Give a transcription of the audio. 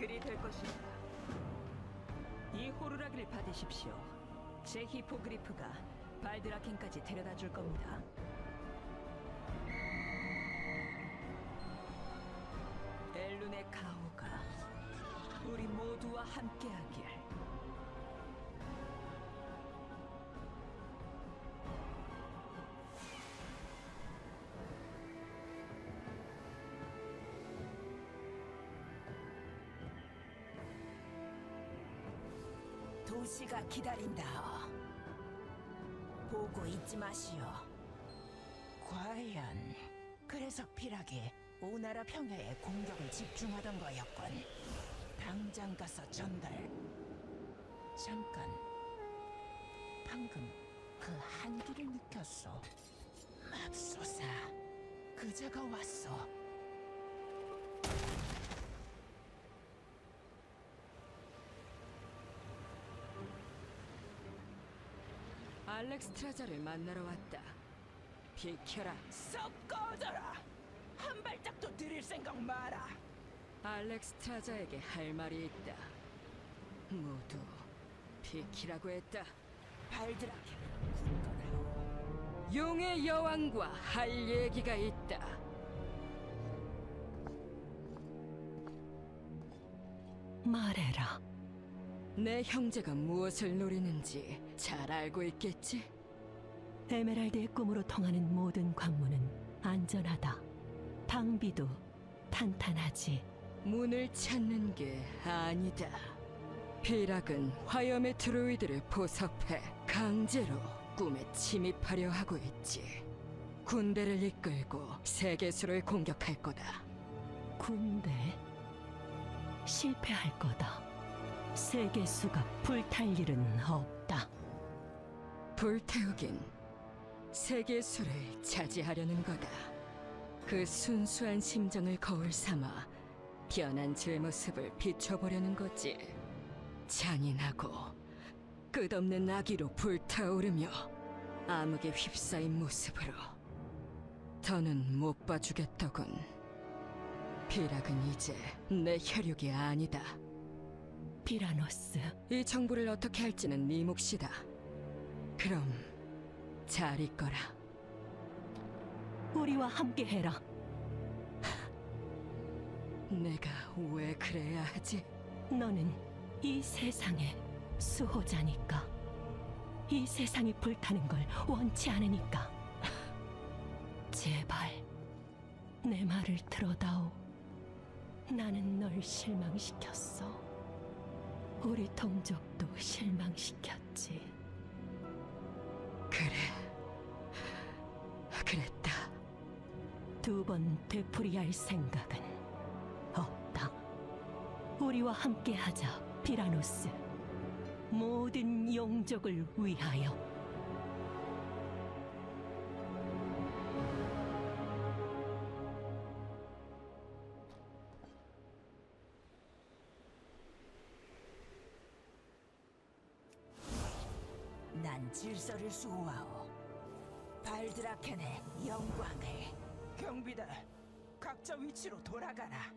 그리 될 것입니다. 이 호루라기를 받으십시오. 제 히포그리프가 발드라켄까지 데려다 줄 겁니다. 엘룬의 가오가 우리 모두와 함께하길. 도시가 기다린다. 보고 있지 마시오. 과연 그래서 피락이 오나라 평야에 공격을 집중하던 거였군. 당장 가서 전달. 잠깐. 방금 그 한기를 느꼈어. 맙소사. 그자가 왔어. 알렉스 트라자를 만나러 왔다. 비켜라. 썩 꺼져라. 한 발짝도 들일 생각 마라. 알렉스 트라자에게 할 말이 있다. 모두 비키라고 했다. 발드라케 굳건하오. 용의 여왕과 할 얘기가 있다. 말해라. 내 형제가 무엇을 노리는지 잘 알고 있겠지? 에메랄드의 꿈으로 통하는 모든 광물은 안전하다. 방비도 탄탄하지. 문을 찾는 게 아니다. 비락은 화염의 드로이드를 포섭해 강제로 꿈에 침입하려 하고 있지. 군대를 이끌고 세계수를 공격할 거다. 군대 실패할 거다. 세계수가 불탈 일은 없다. 불태우긴 세계수를 차지하려는 거다. 그 순수한 심정을 거울 삼아 변한 제 모습을 비춰보려는 거지. 잔인하고 끝없는 악의로 불타오르며 암흑에 휩싸인 모습으로 더는 못 봐주겠더군. 비락은 이제 내 혈육이 아니다. 피라노스, 이 정보를 어떻게 할지는 네 몫이다. 그럼 잘 있거라. 우리와 함께 해라. 내가 왜 그래야 하지? 너는 이 세상의 수호자니까. 이 세상이 불타는 걸 원치 않으니까. 제발 내 말을 들어다오. 나는 널 실망시켰어. 우리 동족도 실망시켰지. 그래. 그랬다. 두 번 되풀이할 생각은 없다. 우리와 함께하자, 피라노스. 모든 용족을 위하여. 난 질서를 수호하오. 발드라켄의 영광을. 경비들, 각자 위치로 돌아가라.